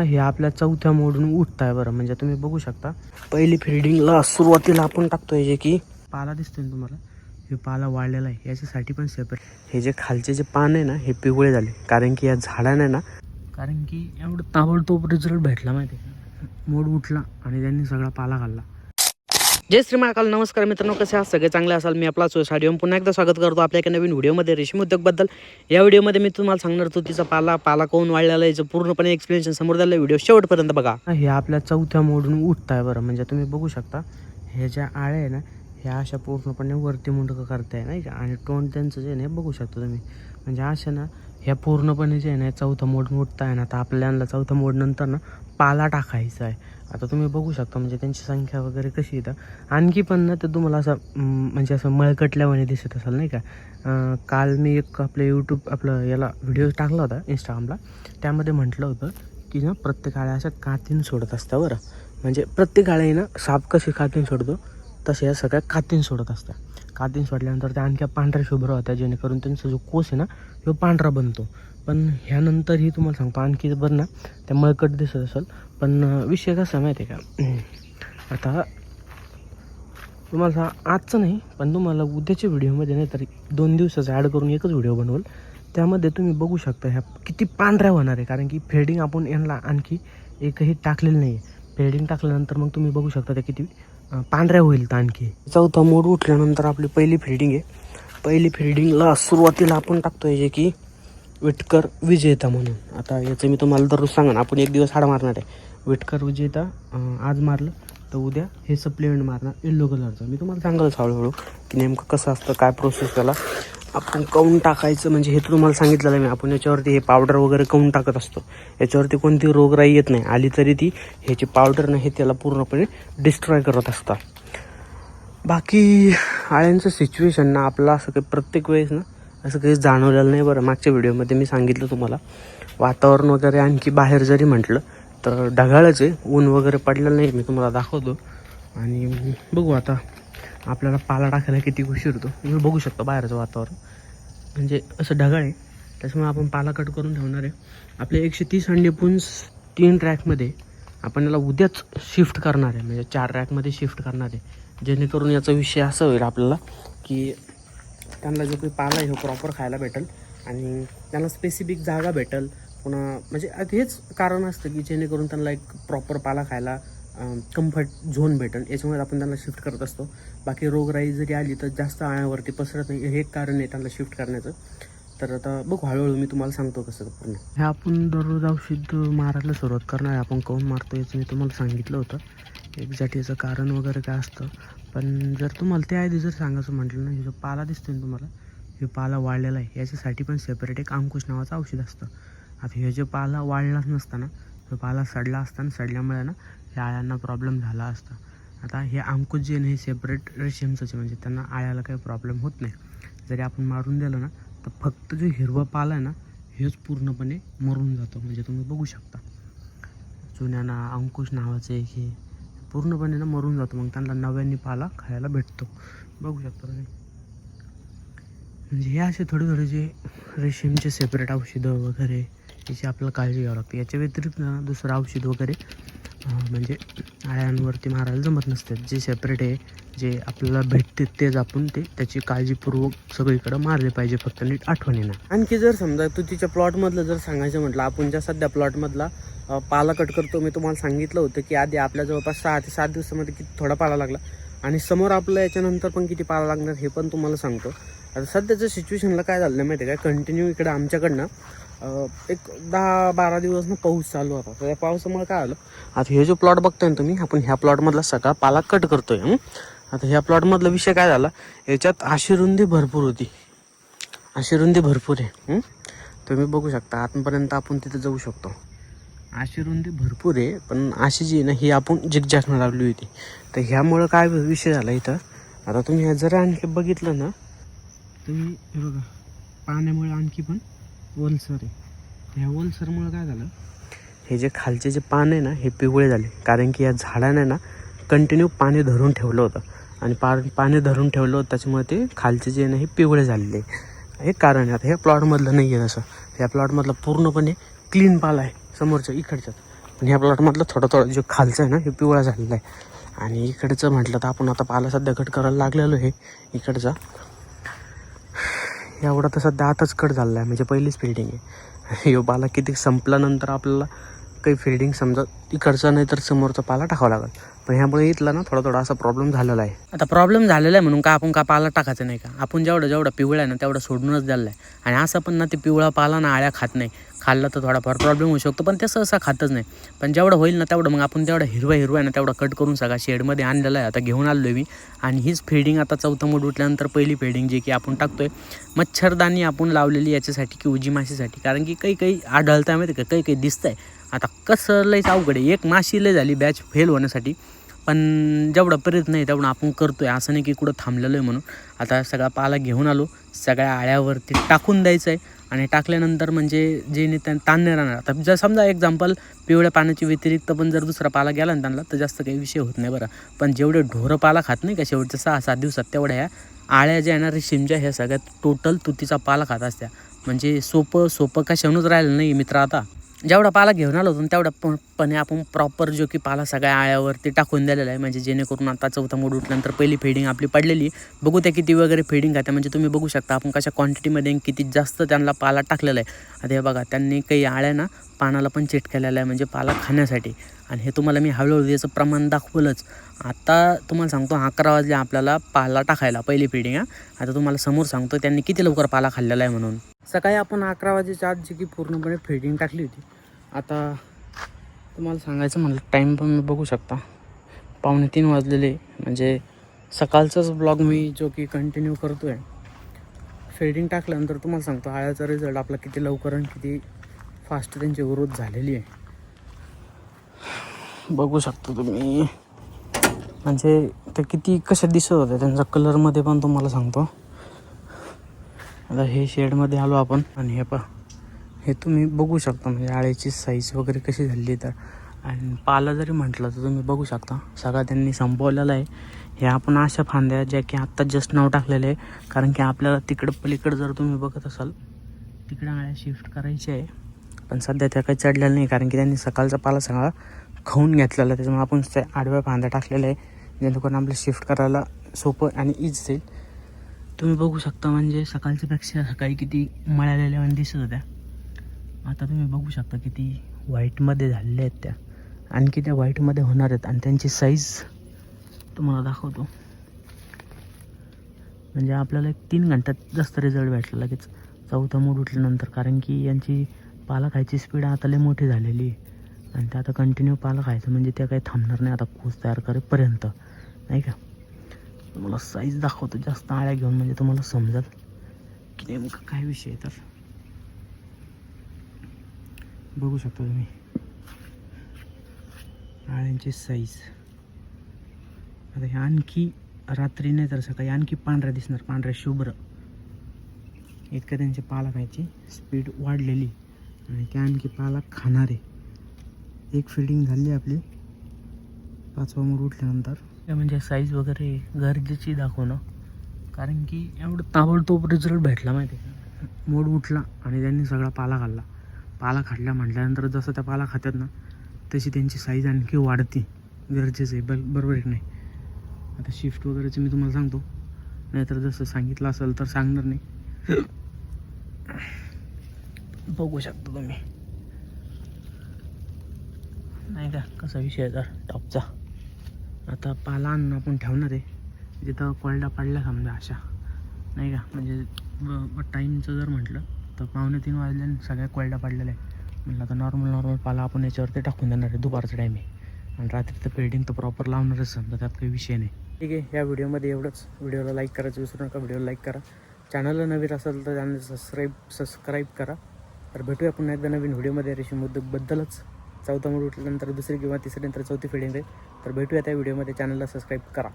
हे आपल्या चौथ्या मोडून उठत आहे बरं म्हणजे तुम्ही बघू शकता. पहिली फिल्डिंगला सुरुवातीला आपण टाकतोय जे की पाला दिसतोय ना तुम्हाला? हे पाला वाढलेला आहे याच्यासाठी पण सेपरेट हे जे खालचे जे पान आहे ना हे पिवळे झाले. कारण की या झाडाने ना कारण की एवढं ताबडतोब रिझल्ट भेटला माहिती आहे मोड उठला आणि त्यांनी सगळा पाला खाल्ला. जय श्री महाकाल नमस्कार मित्रांनो कसे आहात? सगळे चांगले असाल? मी आपला साडिओम पुन्हा एकदा स्वागत करतो आपल्या एका नवीन व्हिडिओमध्ये रेशीम उद्योगबद्दल या व्हिडिओमध्ये मी तुम्हाला सांगणार तुतीचा पाला पाला कोण वाढलेला आहे याचं पूर्णपणे एक्सप्लेनेशन समोर झालं व्हिडिओ शेवटपर्यंत बघा. हे आपल्या चौथ्या मोडून उठत आहे बरं. म्हणजे तुम्ही बघू शकता हे ज्या आळे आहे ना ह्या अशा पूर्णपणे वरती मुंडकं करताय नाही का? आणि तोंड त्यांचं जे आहे ना बघू शकता तुम्ही. म्हणजे अशा ना ह्या पूर्णपणे जे आहे ना चौथा मोड मोडता आहे ना तर आपल्याला चौथा मोड नंतर ना पाला टाकायचा आहे. आता तुम्ही बघू शकता म्हणजे त्यांची संख्या वगैरे कशी येतं आणखी पण ना तर तुम्हाला असं म्हणजे असं मळकटल्यावाने दिसत असाल नाही का? काल मी एक आपलं यूट्यूब आपलं याला व्हिडिओ टाकला होता इंस्टाग्रामला त्यामध्ये म्हटलं होतं की ना प्रत्येक आळ्या अशा कातीन सोडत असतं बरं. म्हणजे प्रत्येक आळ्या ना साप कशी कातीन सोडतो तसे या सगळ्या कातीन सोडत असतात. कातीन सोडल्यानंतर त्या आणखी पांढऱ्या शुभ्र होत्या जेणेकरून त्यांचा जो कोस आहे ना तो पांढरा बनतो. पण ह्यानंतरही तुम्हाला सांगतो आणखी बरं ना त्या मळकट दिसत असेल. पण विषय कसा माहिती आहे का? आता तुम्हाला आजचं नाही पण तुम्हाला उद्याच्या व्हिडिओमध्ये नाही तर दोन दिवसाचा ॲड करून एकच व्हिडिओ बनवल. त्यामध्ये तुम्ही बघू शकता ह्या किती पांढऱ्या होणार आहे कारण की फेडिंग आपण यांना आणखी एकही टाकलेलं नाही आहे फेडिंग टाकल्यानंतर मग तुम्ही बघू शकता त्या किती पांढऱ्या होईल तर आणखी. चौथा मोड उठल्यानंतर आपली पहिली फिल्डिंग आहे. पहिली फिल्डिंगला सुरुवातीला आपण टाकतोय जे की विटकर विजेता म्हणून. आता याचं मी तुम्हाला दररोज सांगा ना आपण एक दिवस हाड मारणार आहे. विटकर विजेता आज मारलं तर उद्या हे सप्लिमेंट मारणार येल्लो कलरचं मी तुम्हाला सांगालच हळूहळू की नेमकं कसं असतं काय प्रोसेस त्याला. आपण काऊन टाकायचं म्हणजे हे तुम्हाला सांगितलेलं आहे मी आपण याच्यावरती हे पावडर वगैरे काऊन टाकत असतो? याच्यावरती कोणती रोगराई येत नाही आली तरी ती ह्याची पावडर नाही त्याला पूर्णपणे डिस्ट्रॉय करत असतात. बाकी आळ्यांचं सिच्युएशन ना आपलं असं काही प्रत्येक वेळेस ना असं काही जाणवलेलं नाही बरं. मागच्या व्हिडिओमध्ये मी सांगितलं तुम्हाला. वातावरण वगैरे आणखी बाहेर जरी म्हटलं तर ढगाळच आहे. ऊन वगैरे पडलेलं नाही मी तुम्हाला दाखवतो. आणि बघू आता आपल्याला पाला टाकायला किती उशीर होतो. तुम्ही बघू शकता बाहेरचं वातावरण. म्हणजे असं ढगाळ आहे. त्याच्यामुळे आपण पाला कट करून ठेवणार आहे. आपले एकशे तीस अंडे पुंज तीन ट्रॅकमध्ये आपण याला उद्याच शिफ्ट करणार आहे. म्हणजे चार रॅकमध्ये शिफ्ट करणार आहे. जेणेकरून याचा विषय असा होईल आपल्याला की त्यांना जो काही पाला आहे हो तो प्रॉपर खायला भेटेल. आणि त्यांना स्पेसिफिक जागा भेटेल. पुन्हा म्हणजे हेच कारण असतं की जेणेकरून त्यांना एक प्रॉपर पाला खायला कम्फर्ट झोन भेटेल. याच्यामुळे आपण त्यांना शिफ्ट करत असतो. बाकी रोगराई जरी आली तर जास्त आळ्यावरती पसरत नाही. हे एक कारण आहे त्यांना शिफ्ट करण्याचं. तर आता बघू हळूहळू मी तुम्हाला सांगतो कसं पूर्ण. हे आपण दररोज औषध मारायला सुरुवात करणार आहे. आपण काऊन मारतो याचं मी तुम्हाला सांगितलं होतं. एक्झॅक्ट याचं कारण वगैरे काय असतं. पण जर तुम्हाला त्याआधी जर सांगायचं म्हटलं ना हे जो पाला दिसतो ना तुम्हाला हे पाला वाढलेला आहे. याच्यासाठी पण सेपरेट एक अंकुश नावाचं औषध असतं. आता हे जे पाला वाढलाच नसताना तो पाला सडला असताना सडल्यामुळे ना ह्या आळ्यांना प्रॉब्लेम झाला असता. आता हे अंकुश जे ना हे सेपरेट रेशिमचंच म्हणजे त्यांना आळ्याला काही प्रॉब्लेम होत नाही. जरी आपण मारून दिलं ना तर फक्त जो हिरवा पाला आहे ना हेच पूर्णपणे मरून जातो. म्हणजे तुम्ही बघू शकता. चुन्याना अंकुश नावाचं एक हे पूर्णपणे ना मरून जातो. मग त्यांना नव्याने पाला खायला भेटतो. बघू शकता तुम्ही. म्हणजे हे असे थोडे थोडे जे रेशीमचे सेपरेट औषधं वगैरे याची आपल्याला काळजी घ्यावी लागते. याच्या व्यतिरिक्त ना दुसरं औषध वगैरे म्हणजे आळ्यांवरती मारायला जमत नसते जे सेपरेट आहे जे आपल्याला भेटते तेच आपण ते त्याची काळजीपूर्वक सगळीकडं मारले पाहिजे फक्त नीट आठवणीनं. आणखी जर समजा तू तिच्या प्लॉटमधलं जर सांगायचं म्हटलं आपण ज्या सध्या प्लॉटमधला पाला कट करतो मी तुम्हाला सांगितलं होतं की आधी आपल्या जवळपास सहा ते सात दिवसामध्ये किती थोडा पाला लागला. आणि समोर आपलं याच्यानंतर पण किती पाला लागणार हे पण तुम्हाला सांगतो. आता सध्याच्या सिच्युएशनला काय झालं माहिती आहे काय कंटिन्यू इकडं आमच्याकडनं. एक दहा बारा दिवस ना पाऊस चालू होता. तर त्या पावसामुळे काय आलं आता हे जो प्लॉट बघताय ना तुम्ही आपण ह्या प्लॉटमधला सगळा पाला कट करतोय आता ह्या प्लॉटमधला विषय काय झाला? याच्यात अशी रुंदी भरपूर होती. अशी रुंदी भरपूर आहे तुम्ही बघू शकता आतपर्यंत आपण तिथे जाऊ शकतो. अशी रुंदी भरपूर आहे पण अशी जी ना ही आपण जिगजॅगनं लावली होती. तर ह्यामुळं काय विषय झाला इथं? आता तुम्ही जर आणखी बघितलं ना तुम्ही बघा पाण्यामुळे आणखी पण ओलसर आहे. ह्या ओलसरमुळं काय झालं? हे जे खालचे जे पान आहे ना हे पिवळे झाले. कारण की या झाडाने ना कंटिन्यू पाणी धरून ठेवलं होतं. आणि पा पाणी धरून ठेवलं होतं त्याच्यामुळे ते खालचे जे ना हे पिवळे झालेले हे कारण आहे. आता ह्या प्लॉटमधलं नाही आहे तसं. ह्या प्लॉटमधलं पूर्णपणे क्लीन पाला आहे समोरच्या इकडच्यात पण ह्या प्लॉटमधलं थोडं थोडं जे खालचं आहे ना हे पिवळा झालेलं आहे. आणि इकडचं म्हटलं तर आपण आता पाला सध्या कट करायला लागलेलो आहे. इकडचा. एवढा तर सध्या आताच कट झालेला आहे. म्हणजे पहिलीच फिल्डिंग आहे. यो पाला किती संपल्यानंतर आपल्याला काही फिल्डिंग समजा इकडचा नाही तर समोरचा पाला टाकावा लागेल. पण ह्यामुळे इथला ना थोडा थोडा असा प्रॉब्लेम झालेला आहे. आता प्रॉब्लेम झालेला आहे म्हणून का आपण का पाला टाकायचं नाही का? आपण जेवढं जेवढं पिवळा आहे ना तेवढं सोडूनच द्यायला आहे. आणि असं पण ना ते पिवळा पाला ना आळ्या खात नाही. खाल्ला तर थोडाफार प्रॉब्लेम होऊ शकतो पण ते सहसा खातच नाही. पण जेवढं होईल ना तेवढं मग आपण तेवढं हिरवा हिरवा आहे ना तेवढं कट करून सगळा शेडमध्ये आणलेला आहे. आता घेऊन आलो आहे मी. आणि हीच फिडिंग आता चौथं मोड उठल्यानंतर पहिली फिडिंग जी की आपण टाकतो आहे मच्छरदाणी आपण लावलेली याच्यासाठी की उजी माशीसाठी. कारण की काही काही आढळतं माहिती का? काही काही दिसतंय. आता कसं लईच अवघड आहे. एक माशी लय झाली बॅच फेल होण्यासाठी. पण जेवढा प्रयत्न आहे तेवढं आपण करतो आहे असं नाही की कुठं थांबलेलो आहे म्हणून. आता सगळा पाला घेऊन आलो. सगळ्या आळ्यावरती टाकून द्यायचं आहे आणि टाकल्यानंतर म्हणजे जे नाही त्या ताण नाही राहणार. आता जर समजा एक्झाम्पल पिवळ्या पाण्याची व्यतिरिक्त पण जर दुसरा पाला गेला ना त्यांना तर जास्त काही विषय होत नाही बरं. पण जेवढे ढोरं पाला खात नाही का शेवटच्या सहा सात दिवसात तेवढ्या ह्या आळ्या ज्या येणार शिमज्या ह्या सगळ्यात टोटल तुतीचा पाला खात असत्या. म्हणजे सोपं सोपं कशावरूनच राहिलं नाही मित्र आता. जेवढा पाला घेऊन आलो होतो तेवढा पण पणे आपण प्रॉपर जो की पाला सगळ्या आळ्यावरती टाकून दिलेला आहे. म्हणजे जेणेकरून आता चौथा मोड उठल्यानंतर पहिली फेडिंग आपली पडलेली बघू त्या किती वगैरे फेडिंग आहे. म्हणजे तुम्ही बघू शकता आपण कशा क्वांटिटीमध्ये किती जास्त त्यांना पाला टाकलेला आहे. आता हे बघा त्यांनी काही आळ्या ना पानाला पण चिटकेलेला आहे म्हणजे पाला खाण्यासाठी. आणि हे तुम्हाला मी हळूहळू याचं प्रमाण दाखवलंच. आता तुम्हाला सांगतो अकरा वाजले आपल्याला पाला टाकायला पहिली फिडिंग हा आता तुम्हाला समोर सांगतो त्यांनी किती लवकर पाला खाल्लेला आहे म्हणून. सकाळी आपण अकरा वाजेच्या आत जी की पूर्णपणे फिडिंग टाकली होती. आता तुम्हाला सांगायचं म्हणलं टाईम पण मी बघू शकता. पावणे तीन वाजलेले म्हणजे सकाळचाच ब्लॉग मी जो की कंटिन्यू करतो आहे फेडिंग टाकल्यानंतर तुम्हाला सांगतो आळ्याचा रिझल्ट आपला किती लवकर आणि किती फास्ट त्यांची ग्रोथ झालेली आहे. बघू शकता तुम्ही. म्हणजे ते किती कशा दिसत होत्या त्यांचा कलरमध्ये पण तुम्हाला सांगतो. आता हे शेडमध्ये आलो आपण. आणि हे पहा. हे तुम्ही बघू शकता म्हणजे आळ्याची साईज वगैरे कशी झाली तर. आणि पाला जरी म्हटलं तर तुम्ही बघू शकता. सगळा त्यांनी संपवलेला आहे. हे आपण अशा फांद्या ज्या की आत्ता जस्ट नाव टाकलेलं आहे. कारण की आपल्याला तिकडं पलीकडं जर तुम्ही बघत असाल तिकडं आळ्या शिफ्ट करायची आहे. पण सध्या त्या काही चढलेलं नाही कारण की त्यांनी सकाळचा पाला सगळा खाऊन घेतलेला आहे. त्याच्यामुळे आपण त्या आडव्या फांद्या टाकलेल्या आहे. जेणेकरून आपलं शिफ्ट करायला सोपं आणि इज जाईल तुम्ही बघू शकता म्हणजे सकाळच्या पेक्षा सकाळी किती मळालेल्या पण दिसत होत्या. आता तुम्ही बघू शकता किती व्हाईटमध्ये झालेल्या आहेत त्या. आणखी त्या व्हाईटमध्ये होणार आहेत आणि त्यांची साईज तुम्हाला दाखवतो. म्हणजे आपल्याला एक तीन घंट्यात जास्त रिझल्ट भेटला लगेच. चौथा मूड उठल्यानंतर कारण की यांची पाला खायची स्पीड आता लय मोठी झालेली आहे. आणि ते आता कंटिन्यू पाला खायचं म्हणजे त्या काही थांबणार नाही आता कोस तयार करेपर्यंत. नाही का? तुम्हाला साईज दाखवतो जास्त आळ्या घेऊन म्हणजे तुम्हाला समजत की नेमकं काय विषय आहे तर. बघू शकता तुम्ही. आळ्यांची साईज आता हे आणखी रात्री नाही तर सकाळी आणखी पांढऱ्या दिसणार पांढऱ्या शुभ्र. इतकं त्यांचे पाला खायची स्पीड वाढलेली. आणि ते आणखी पालक खाणारे. एक फिडिंग झाली आपली. पाचवा मूड उठल्यानंतर. म्हणजे साईज वगैरे गरजेची दाखवणं. कारण की एवढं ताबडतोब रिझल्ट भेटला माहिती आहे मोड उठला आणि त्यांनी सगळा पाला खाल्ला. पाला खाल्ला म्हटल्यानंतर जसं त्या पाला खात्यात ना तशी त्यांची साईज आणखी वाढते. गरजेचं आहे. बल बरोबर आहे नाही? आता शिफ्ट वगैरेचं मी तुम्हाला सांगतो. नाहीतर जसं सांगितलं असेल तर सांगणार नाही. बघू शकता तुम्ही. नाही का? कसा विषय तर टॉपचा आता पाला आणून आपण ठेवणार आहे. जिथं कोरडा पडला समजा अशा. नाही का? म्हणजे टाईमचं जर म्हटलं तर पावणे तीन वाजल्याने सगळ्या कोरडा पडलेला आहे म्हटलं आता नॉर्मल नॉर्मल पाला आपण याच्यावरती टाकून देणार आहे दुपारचा टाईम आहे आणि रात्री तर पेडिंग तर प्रॉपर लावणारच समजा त्यात काही विषय नाही. ठीक आहे या व्हिडिओमध्ये एवढंच. व्हिडिओला लाईक करायचं विसरू नका व्हिडिओला लाईक करा. चॅनलला नवीन असेल तर चॅनल सबस्क्राईब सबस्क्राईब करा. तर भेटूया पुन्हा एकदा नवीन व्हिडिओमध्ये रेशीम उद्योगबद्दलच. चौथा मूड उठल्यानंतर दुसरी किंवा तिसरी नंतर चौथी फिडिंग आहे तर भेटूया त्या व्हिडिओमध्ये. चॅनलला सबस्क्राईब करा.